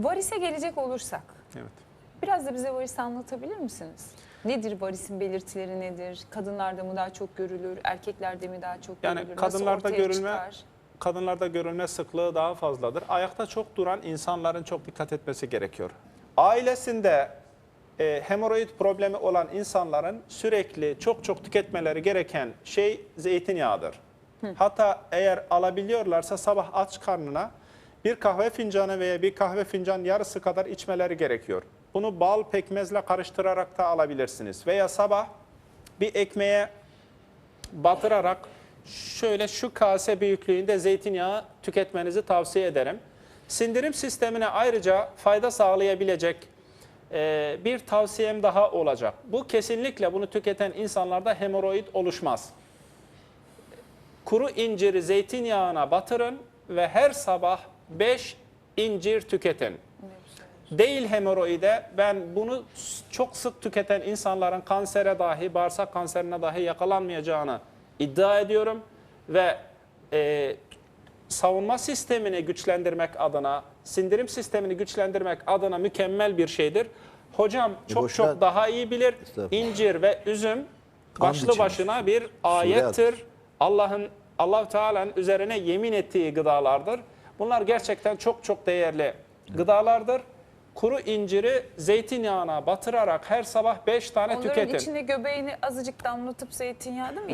Varise gelecek olursak Evet. biraz da bize varisi anlatabilir misiniz? Nedir varisin belirtileri nedir? Kadınlarda mı daha çok görülür, erkeklerde mi daha çok Yani görülür? kadınlarda ortaya görülme- çıkar? Kadınlarda görülme sıklığı daha fazladır. Ayakta çok duran insanların çok dikkat etmesi gerekiyor. Ailesinde e, hemoroid problemi olan insanların sürekli çok çok tüketmeleri gereken şey zeytinyağıdır. Hatta eğer alabiliyorlarsa sabah aç karnına bir kahve fincanı veya bir kahve fincan yarısı kadar içmeleri gerekiyor. Bunu bal pekmezle karıştırarak da alabilirsiniz. Veya sabah bir ekmeğe batırarak şöyle şu kase büyüklüğünde zeytinyağı tüketmenizi tavsiye ederim. Sindirim sistemine ayrıca fayda sağlayabilecek e, bir tavsiyem daha olacak. Bu kesinlikle bunu tüketen insanlarda hemoroid oluşmaz. Kuru inciri zeytinyağına batırın ve her sabah 5 incir tüketin. Değil hemoroide ben bunu çok sık tüketen insanların kansere dahi bağırsak kanserine dahi yakalanmayacağını iddia ediyorum ve e, savunma sistemini güçlendirmek adına, sindirim sistemini güçlendirmek adına mükemmel bir şeydir. Hocam çok boşuna- çok daha iyi bilir. İncir ve üzüm başlı başına bir ayettir. Allah'ın Allah Teala'nın üzerine yemin ettiği gıdalardır. Bunlar gerçekten çok çok değerli gıdalardır. Kuru inciri zeytinyağına batırarak her sabah 5 tane Onların tüketin. içine göbeğini azıcık damlatıp zeytinyağı değil mi?